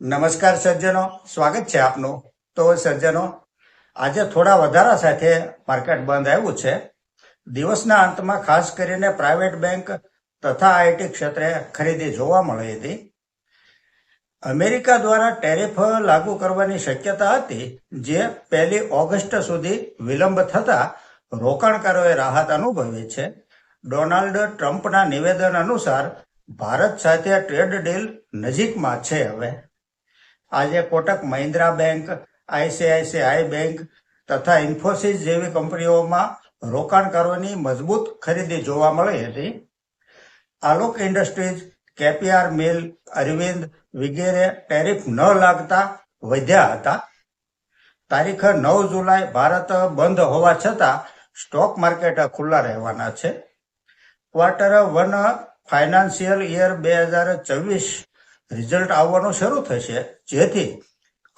નમસ્કાર સજ્જનો. સ્વાગત છે આપનું. તો સજ્જનો, આજે થોડા વધારા સાથે માર્કેટ બંધ આવ્યું છે. દિવસના અંતમાં ખાસ કરીને પ્રાઇવેટ બેંક તથા આઈટી ક્ષેત્રે ખરીદી જોવા મળી હતી. અમેરિકા દ્વારા ટેરિફ લાગુ કરવાની શક્યતા હતી, જે પહેલી ઓગસ્ટ સુધી વિલંબ થતા રોકાણકારોએ રાહત અનુભવી છે. ડોનાલ્ડ ટ્રમ્પના નિવેદન અનુસાર, ભારત સાથે ટ્રેડ ડીલ નજીકમાં છે હવે. આજે Kotak Mahindra bank, ICICI bank તથા ઇન્ફોસિસ જેવી કંપનીઓમાં રોકાણકારોની મજબૂત ખરીદી જોવા મળી હતી. આલોક ઇન્ડસ્ટ્રીઝ, કેપીઆર મિલ, અરવિંદ વગેરે ટેરિફ ન લાગતા વધ્યા હતા. તારીખ નવ જુલાઈ ભારત બંધ હોવા છતાં સ્ટોક માર્કેટ ખુલ્લા રહેવાના છે. ક્વાર્ટર વન ફાઇનાન્શિયલ યર બે હજાર ચોવીસ રિઝલ્ટ આવવાનું શરૂ થશે, જેથી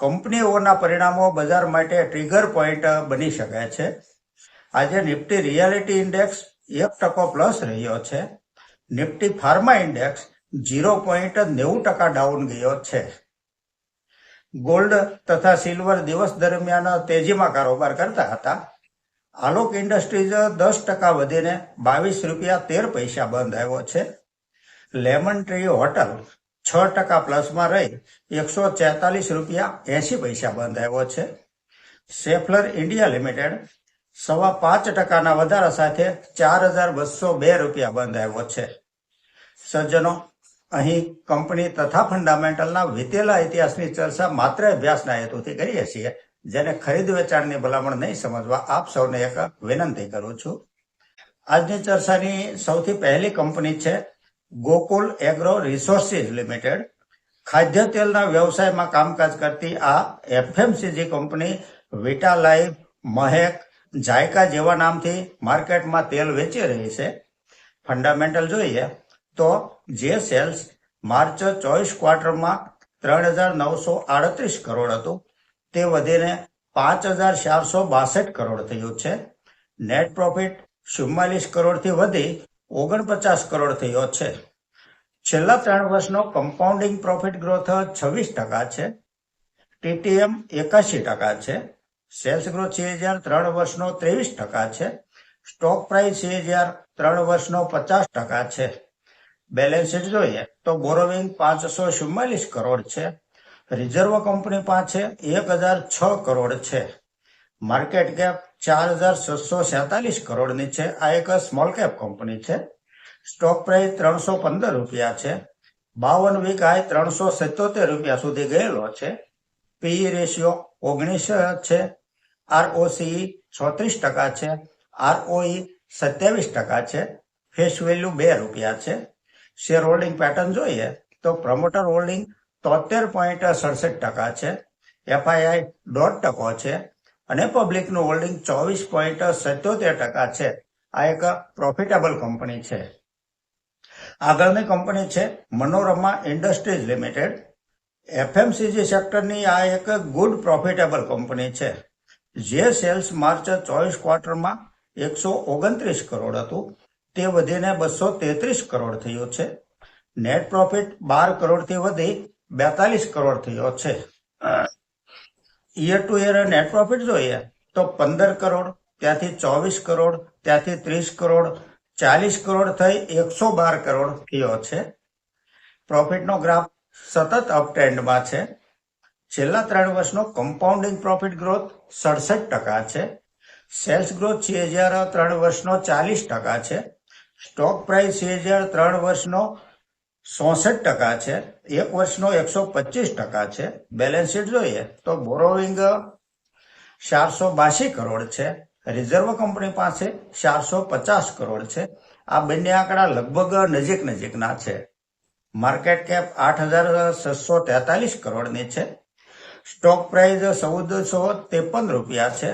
કંપનીઓના પરિણામો બજાર માટે ટ્રિગર પોઈન્ટ બની શકે છે. આજે નિફ્ટી રિયાલિટી ઇન્ડેક્સ એક ટકો પ્લસ રહ્યો છે. Nifty pharma index zero point નેવું ટકા ડાઉન ગયો છે. ગોલ્ડ તથા સિલ્વર દિવસ દરમિયાન તેજીમાં કારોબાર કરતા હતા. આલોક ઇન્ડસ્ટ્રીઝ દસ ટકા વધીને બાવીસ રૂપિયા તેર પૈસા બંધ આવ્યો છે. લેમન ટ્રી હોટલ છ ટકા પ્લસમાં રહી એકસો છેતાલીસ રૂપિયા એસી પૈસા બંધ આવ્યો છે. સેફલર ઇન્ડિયા લિમિટેડ સવા પાંચ ટકાના વધારા સાથે ચાર હજાર બસો બે રૂપિયા બંધ આવ્યો છે. સજ્જનો, અહીં કંપની તથા ફંડામેન્ટલના વીતેલા ઇતિહાસની ચર્ચા માત્ર અભ્યાસના હેતુથી કરીએ છીએ, જેને ખરીદ વેચાણની ભલામણ નહીં સમજવા આપ સૌને એક વિનંતી કરું છું. આજની ચર્ચાની સૌથી પહેલી કંપની છે ગોકુલ એગ્રો રિસોર્સિસ લિમિટેડ ખાદ્ય તેલના વ્યવસાયમાં કામકાજ કરતી આ FMCG company Vita Life Mahek, Jayka જેવા નામથી માર્કેટમાં તેલ વેચી રહી છે. ફંડામેન્ટલ જોઈએ તો જે સેલ્સ માર્ચ ચોવીસ ક્વાર્ટરમાં ત્રણ હજાર નવસો આડત્રીસ કરોડ હતું. તે વધીને પાંચ હજાર ચારસો બાસઠ કરોડ થયું છે. નેટ પ્રોફિટ ચુમ્માલીસ કરોડથી વધી ઓગણપચાસ કરોડ થયો છે. છેલ્લા ત્રણ વર્ષનો કમ્પાઉન્ડિંગ પ્રોફિટ ગ્રોથ છવ્વીસ ટકા છે. ટીટીએમ એકાશી ટકા છે. સેલ્સ ગ્રોથ સીએજીઆર ત્રણ વર્ષનો ત્રેવીસ ટકા છે. સ્ટોક પ્રાઇસ હજાર ત્રણ વર્ષનો પચાસ ટકા છે. બેલેન્સ શીટ જોઈએ તો બોરોવિંગ પાંચસો ચુમ્માલીસ કરોડ છે. રિઝર્વ કંપની પાસે એક હજાર છ કરોડ છે. માર્કેટ કેપ ચાર હજાર છસો સેતાલીસ કરોડની છે. આ એક સ્મોલ કેપ કંપની છે. સ્ટોક પ્રાઇસ ત્રણસો પંદર રૂપિયા છે. બાવન વીક હાઈ ત્રણસો સિત્તોતેર રૂપિયા સુધી ગયેલો છે. પીઈ રેશિયો ઓગણીસ છે. આરઓસીઈ ચોત્રીસ ટકા છે. આરઓઈ સત્યાવીસ ટકા છે. ફેસ વેલ્યુ બે રૂપિયા છે. શેર હોલ્ડિંગ પેટર્ન જોઈએ તો પ્રમોટર હોલ્ડિંગ તોતેર પોઈન્ટ સડસઠ ટકા છે. એફઆઈઆઈ દોઢ ટકો છે. અને પબ્લિકનું હોલ્ડિંગ ચોવીસ પોઈન્ટ સત્યોતેર ટકા છે. આ એક પ્રોફિટેબલ કંપની છે. આગળની કંપની છે મનોરમા ઇન્ડસ્ટ્રીઝ લિમિટેડ એફએમસીજી સેક્ટરની આ એક ગુડ પ્રોફિટેબલ કંપની છે. જે સેલ્સ માર્ચ ચોવીસ ક્વાર્ટરમાં એકસો ઓગણત્રીસ કરોડ હતું. તે વધીને બસો તેત્રીસ કરોડ થયું છે. નેટ પ્રોફિટ બાર કરોડથી વધી બેતાલીસ કરોડ થયો છે. Year to year net profit જોઈએ. તો પંદર કરોડ, ત્યાંથી ચોવીસ કરોડ, ત્યાંથી ત્રીસ કરોડ, ચાલીસ કરોડ થઈ એકસો બાર કરોડ થયો છે. પ્રોફિટનો ગ્રાફ સતત અપટ્રેન્ડમાં છે. છેલ્લા ત્રણ વર્ષનો કમ્પાઉન્ડિંગ પ્રોફિટ ગ્રોથ સડસઠ ટકા છે. સેલ્સ ગ્રોથ સીએજીઆર ત્રણ વર્ષનો ચાલીસ ટકા છે. સ્ટોક પ્રાઇસ સીએજીઆર ત્રણ વર્ષનો ચોસઠ ટકા છે, એક વર્ષનો એકસો પચીસ ટકા છે. બેલેન્સ શીટ જોઈએ તો બોરોવિંગ ચારસો બાસી કરોડ છે રિઝર્વ કંપની પાસે ચારસો પચાસ કરોડ છે. આ બંને આંકડા લગભગ નજીક નજીકના છે. માર્કેટ કેપ આઠ હજાર છસો તેતાલીસ કરોડની છે. સ્ટોક પ્રાઇસ ચૌદસો ત્રેપન રૂપિયા છે.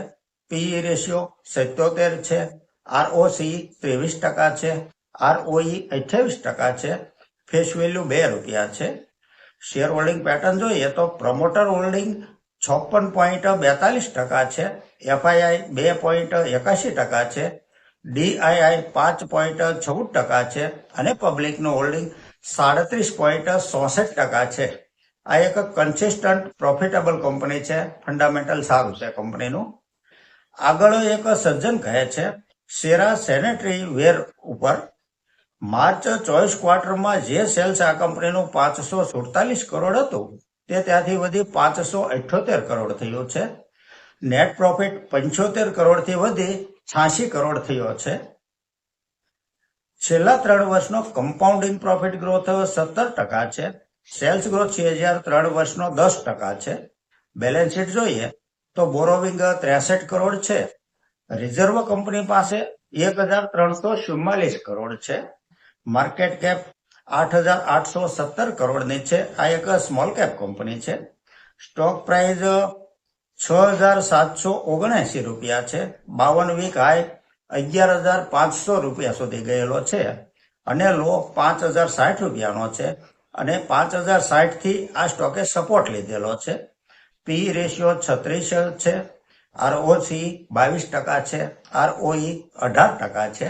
પીઈ રેશિયો સિત્યોતેર છે. આરઓસી ત્રેવીસ ટકા છે. આરઓઈ અઠ્યાવીસ ટકા છે. ફેસ વેલ્યુ બે રૂપિયા છે. શેર હોલ્ડિંગ પેટર્ન જોઈએ તો પ્રમોટર હોલ્ડિંગ છપ્પન પોઈન્ટ બેતાલીસ ટકા છે. એફઆઈઆઈ બે પોઈન્ટ એકાશી ટકા છે. ડીઆઈઆઈ પાંચ પોઈન્ટ ચૌદ ટકા છે. અને પબ્લિકનું હોલ્ડિંગ સાડત્રીસ પોઈન્ટ ચોસઠ ટકા છે. આ એક કન્સિસ્ટન્ટ પ્રોફિટેબલ કંપની છે. ફંડામેન્ટલ સારું છે કંપનીનું આગળ એક સજ્જન કહે છે સેરા સેનેટરી વેર ઉપર માર્ચ ચોવીસ ક્વાર્ટરમાં જે સેલ્સ આ કંપનીનું પાંચસો સુડતાલીસ કરોડ હતું, તે ત્યાંથી વધી પાંચસો અઠ્યોતેર કરોડ થયો છે. નેટ પ્રોફિટ પંચોતેર કરોડથી વધી છાસી કરોડ થયો છે. છેલ્લા ત્રણ વર્ષનો કમ્પાઉન્ડિંગ પ્રોફિટ ગ્રોથ સત્તર ટકા છે. સેલ્સ ગ્રોથ છે હજાર ત્રણ વર્ષનો દસ ટકા છે. બેલેન્સ શીટ જોઈએ તો બોરોવિંગ ત્રેસઠ કરોડ છે. રિઝર્વ કંપની પાસે એક હજાર ત્રણસો ચુમ્માલીસ કરોડ છે. માર્કેટ કેપ આઠ હજાર આઠસો સત્તર કરોડની છે. આ એક સ્મોલ કેપ કંપની છે. સ્ટોક પ્રાઇસ છ હજાર સાતસો ઓગણએસી રૂપિયા છે. બાવન વીક હાઈ અગિયાર હજાર પાંચસો રૂપિયા સુધી ગયેલો છે અને લો પાંચ હજાર સાઠ રૂપિયાનો છે અને પાંચ હજાર સાઠથી આ સ્ટોકે સપોર્ટ લીધેલો છે. પી રેશિયો છત્રીસ છે. આરઓસી બાવીસ ટકા છે. આરઓઈ અઢાર ટકા છે.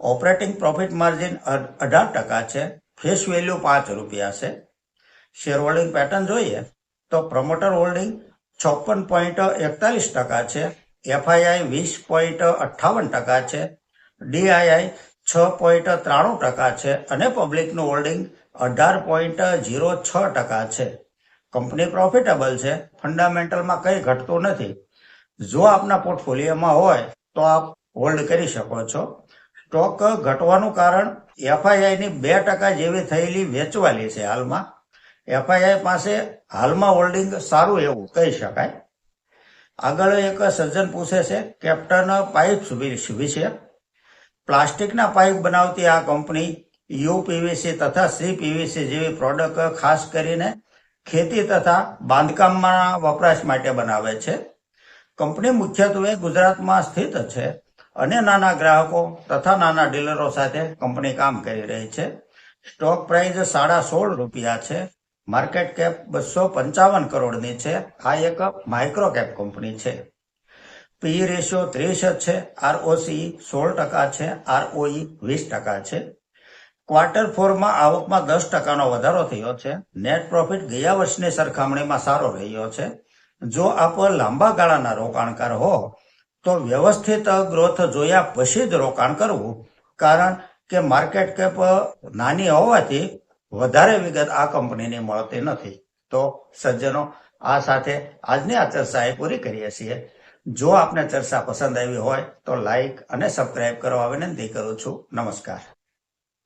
ઓપરેટિંગ પ્રોફિટ માર્જિન અઢાર ટકા છે, ફેસ વેલ્યુ પાંચ રૂપિયા છે. શેર હોલ્ડિંગ પેટર્ન જોઈએ તો પ્રમોટર હોલ્ડિંગ છપ્પન પોઈન્ટ એકતાલીસ ટકા છે, એફઆઈઆઈ વીસ પોઈન્ટ અઠ્ઠાવન ટકા છે, ડીઆઈઆઈ છ પોઈન્ટ ત્રાણું ટકા છે અને પબ્લિકનું હોલ્ડિંગ અઢાર પોઈન્ટ ઝીરો છ ટકા છે. કંપની પ્રોફિટેબલ છે, ફંડામેન્ટલમાં કંઈ ઘટતું નથી. જો આપના પોર્ટફોલિયોમાં હોય તો આપ હોલ્ડ કરી શકો છો. સ્ટોક ઘટવાનું કારણ એફઆઈઆઈની બે ટકા જેવી થયેલી વેચવાલી છે હાલમાં. એફઆઈઆઈ પાસે હાલમાં હોલ્ડિંગ સારું એવું, કહી શકાય. આગળ એક સજ્જન પૂછે છે, કેપ્ટન પાઇપ્સ વિશે પ્લાસ્ટિકના પાઇપ બનાવતી આ કંપની યુપીવીસી તથા સી પીવીસી જેવી પ્રોડક્ટ ખાસ કરીને ખેતી તથા બાંધકામમાં વપરાશ માટે બનાવે છે. કંપની મુખ્યત્વે ગુજરાતમાં સ્થિત છે. અને નાના ગ્રાહકો તથા નાના ડીલરો સાથે કંપની કામ કરી રહી છે. સ્ટોક પ્રાઇસ સાડા સોળ રૂપિયા છે. માર્કેટ કેપ બસો પંચાવન કરોડની છે. આ એક માઇક્રો કેપ કંપની છે. પી રેશિયો ત્રીસ છે. આરઓસી સોળ ટકા છે. આરઓઈ વીસ ટકા છે. ક્વાર્ટર ફોરમાં આવકમાં દસ ટકાનો વધારો થયો છે. નેટ પ્રોફિટ ગયા વર્ષની સરખામણીમાં સારો રહ્યો છે. જો આપ લાંબા ગાળાના રોકાણકાર હો તો વ્યવસ્થિત ગ્રોથ જોયા પછી જ રોકાણ કરવું. કારણ કે માર્કેટ કેપ નાની હોવાથી વધારે વિગત આ કંપનીની મળતી નથી. તો સજ્જનો, આ સાથે આજની આ ચર્ચા પૂરી કરીએ છીએ. જો આપને ચર્ચા પસંદ આવી હોય તો લાઈક અને સબસ્ક્રાઈબ કરવા વિનંતી કરું છું. નમસ્કાર.